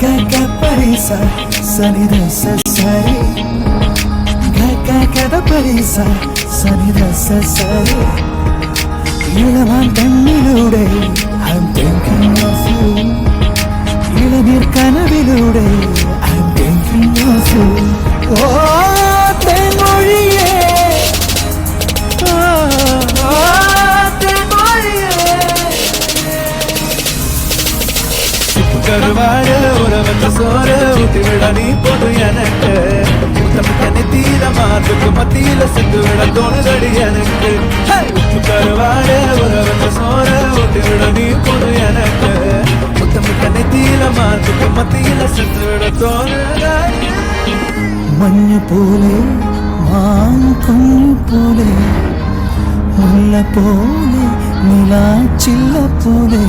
க க பரிசா சனித சரி. க க கத பரிசா சனித சரி. இளவான் கண்ணிலூടെ I'm thinking of you. இளநீர் கனவிலூടെ I'm thinking of you. ஓ சோறு ஊட்டி விட நீ போது எனக்கு முத்தமிட்ட நெத்தியில மாத்துக்கு மத்தியில சென்று விட தோணுதடி எனக்கு ஹே! உப்பு கருவாடு உறவற்ற சோறு ஊட்டி விட நீ போது எனக்கு முத்தமிட்ட நெத்தியில மாத்துக்கு மத்தியில சென்று விட தோணுதடி മഞ്ഞ പോലെ മാങ്കുഞ്ഞു പോലെ മുല്ല പോലെ നിലാച്ചില്ല പോലെ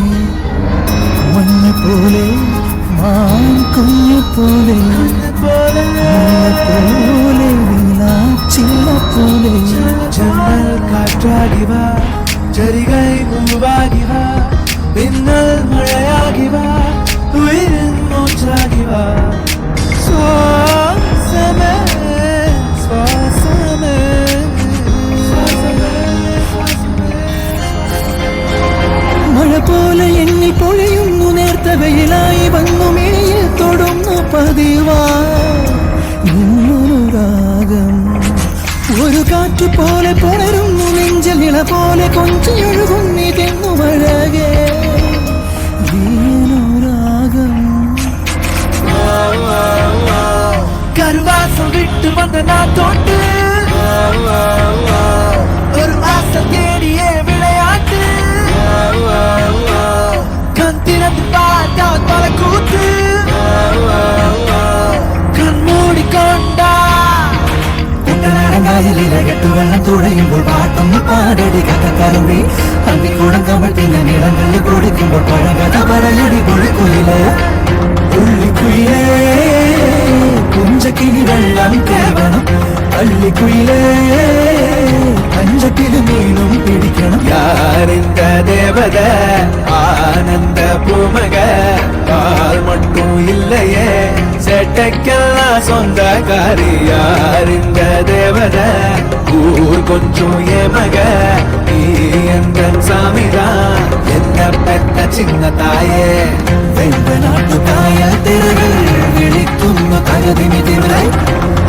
മഞ്ഞ പോലെ மான் குயில் போலே போலே போலே வீணா சின்ன போலே ஜன்னல் காற்றாகிவா ஜரிகை மூவாகிவா மின்னல் மழையாகிவா உயிரின் மூச்சாகிவா. சோ മഴ പോലെ കൊഞ്ചൊഴുകുന്നിതെന്നു വഴകെ വീണുരാഗം കരുവാസം വിട്ടു വന്ന നാ തോട്ട് ഒരു ആസം തേടിയേ വിളയാട്ട് കത്തിരത്ത് പാട്ടാ പല കൂത്ത് കുട്ടനാടങ്കായലിരകെട്ടു വെള്ളം തുഴയുമ്പോൾ പാട്ടൊന്ന് പാടടി കഥ കറുമ്പി അന്തിക്കൂടം കമഴ്ത്തിന നിളങ്ങളിൽ കുടിക്കുമ്പോൾ പഴകഥ പറയടി പുള്ളിക്കുയിൽ പുള്ളിക്കുയിലേ കുഞ്ചക്കിനി വെള്ളം കേവണം. பள்ளிக்குயிலே அஞ்சத்தில் மீனும் பிடிக்கணும். யார் இந்த தேவத? ஆனந்த பூமக? பால் மட்டும் இல்லையே. செட்டைக்கெல்லாம் சொந்தக்காரி யார் இந்த தேவத? ஊர் கொஞ்சம் ஏமக. நீ எந்த சாமிதான் என்ன பெத்த சின்ன தாயே? வெண்ப நாட்டு தாய தெருவில் விழிக்கும் கருதி மிதிவிலை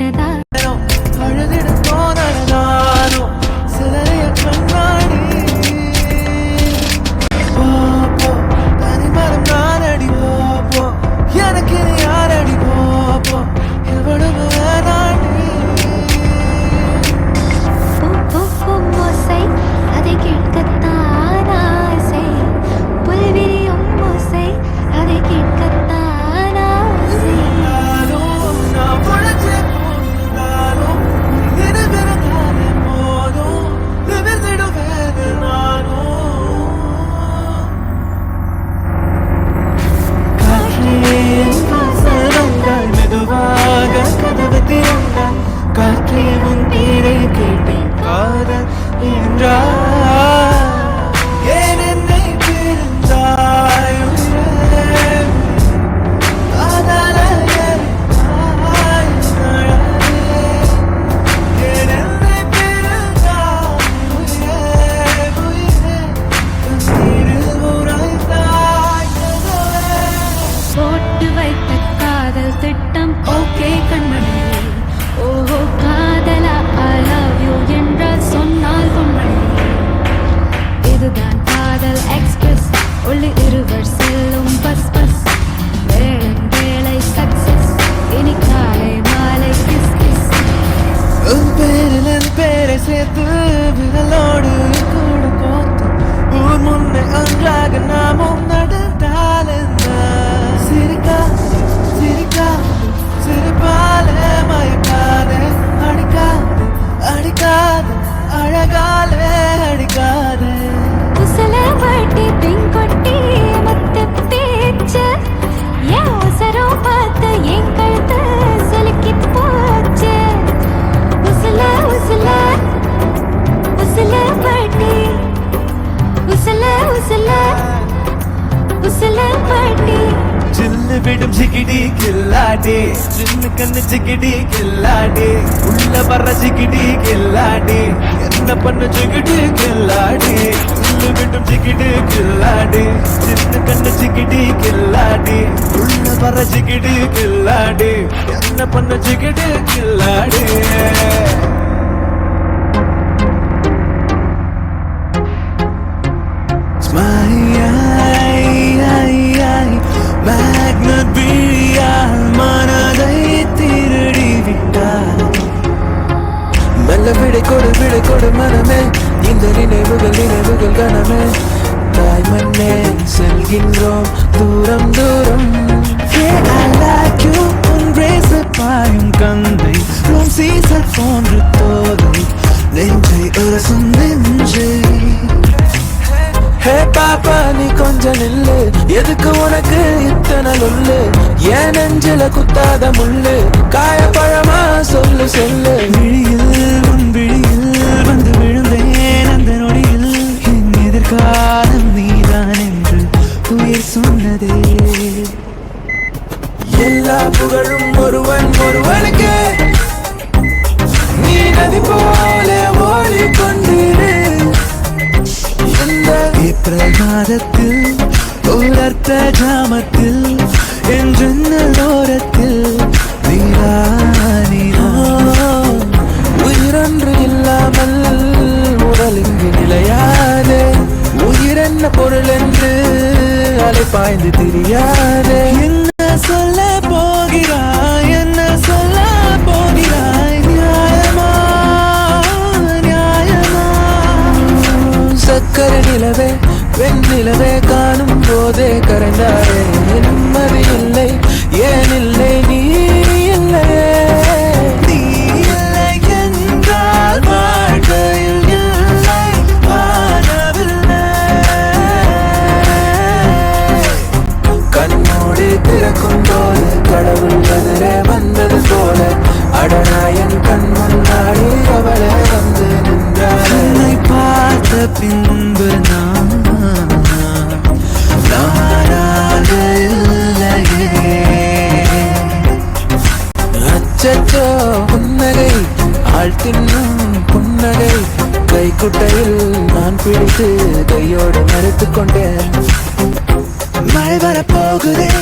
¡Es! தேவன் பேரை கேட்டேன் காதல் என்றார் There's. விடும் சிகிடி கில்லாடி சின்ன கண்ணு சிகிடி கில்லாடி உள்ள வர்ற சிகிடி கில்லாடி என்ன பண்ண சிகிடி கில்லாடி உள்ள விடும் சிகிடி கில்லாடி சின்ன கண்ணு சிகிடி கில்லாடி உள்ள வர்ற சிகிடி கில்லாடி என்ன பண்ண சிகிடி கில்லாடி விடை கொடு விடை கொடு மனமே. இந்த நினைவுகள் நினைவுகள் கனமே. தாய் மண்ணே செல்கின்றோம் தூரம் தூரம். பாயும் கந்தை உன் சீசல் போன்று தோதை நெஞ்சை உரசும் நெஞ்சை கொஞ்சம் நில்லு. எதுக்கு உனக்கு இத்தனை லொல்லு? ஏன் நெஞ்சில குத்தாத முள்ளு. காயப்பழமா சொல்லு சொல்லு. விழியில் உன் விழியில் வந்து விழுந்தேன் அந்த நொடியில். என் எதிர்காலம் நீதான் என்று உயிர் சொன்னதே. எல்லா புகழும் ஒருவன் ஒருவனுக்கு. நீ நதி போல ஓடிக்கொண்டிரு. இந்த ஏப்ரல் மாதத்தில் கிராமத்தில் ஜாமத்தில் என்று ஓரத்தில் நீரா இல்லாமல் உடல் இங்கு நிலையாதே. உயிர் பொருள் என்று அலை பாய்ந்து தெரியாது. என்ன சொல்ல போகிறாய்? என்ன சொல்ல போகிறாய்? நியாயமா? நியாயமா? சக்கர நிலவே பெண் காணும் போதே கரைந்தாரே. நிம்மதி இல்லை ஏன் அவள் தின்னும் புன்னகை கைக்குட்டையில் நான் பிடித்து கையோடு மறைத்துக் கொண்டேன். மழை வரப்போகுதே.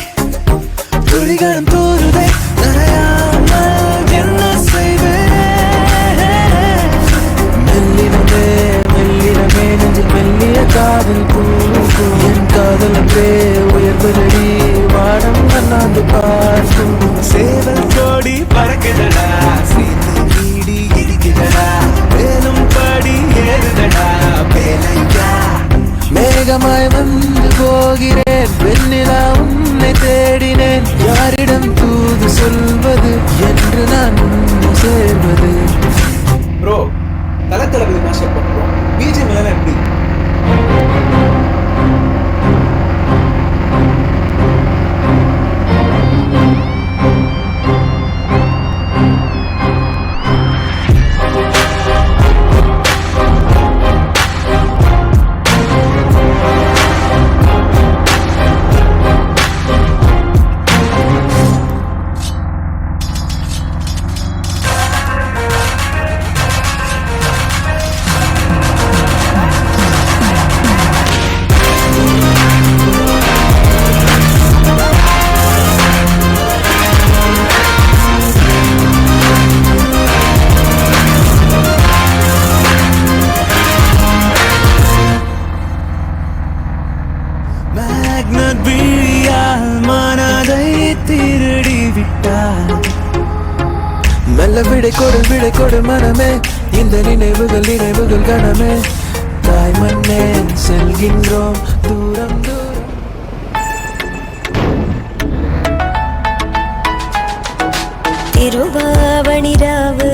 மேகமாய் வந்து போகிறேன். வெண்ணிலா உன்னை தேடினேன். யாரிடம் தூது சொல்வது என்று நான் உன்னை சேர்வது? ப்ரோ தலத்தளபதி மாஸ்டர் பண்ணுறோம் பிஜிஎம் எல்லாம் எப்படி? சொல்ல விடை கொடு விடை கொடு மனமே. இந்த நினைவுகள் நினைவுகள் கணமே தாய் மண்ணே செல்கின்றோம். தூரம் திருவாவணிராவு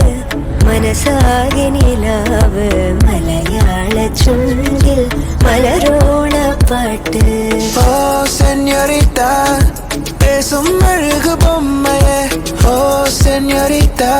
மனசாகி நிலாவு. மலையாள சுங்கில் மலரோண பாட்டு. ஓ சென்யரித்தா பேசும் அழகு பொம்மையே. ஓ சென்யரித்தா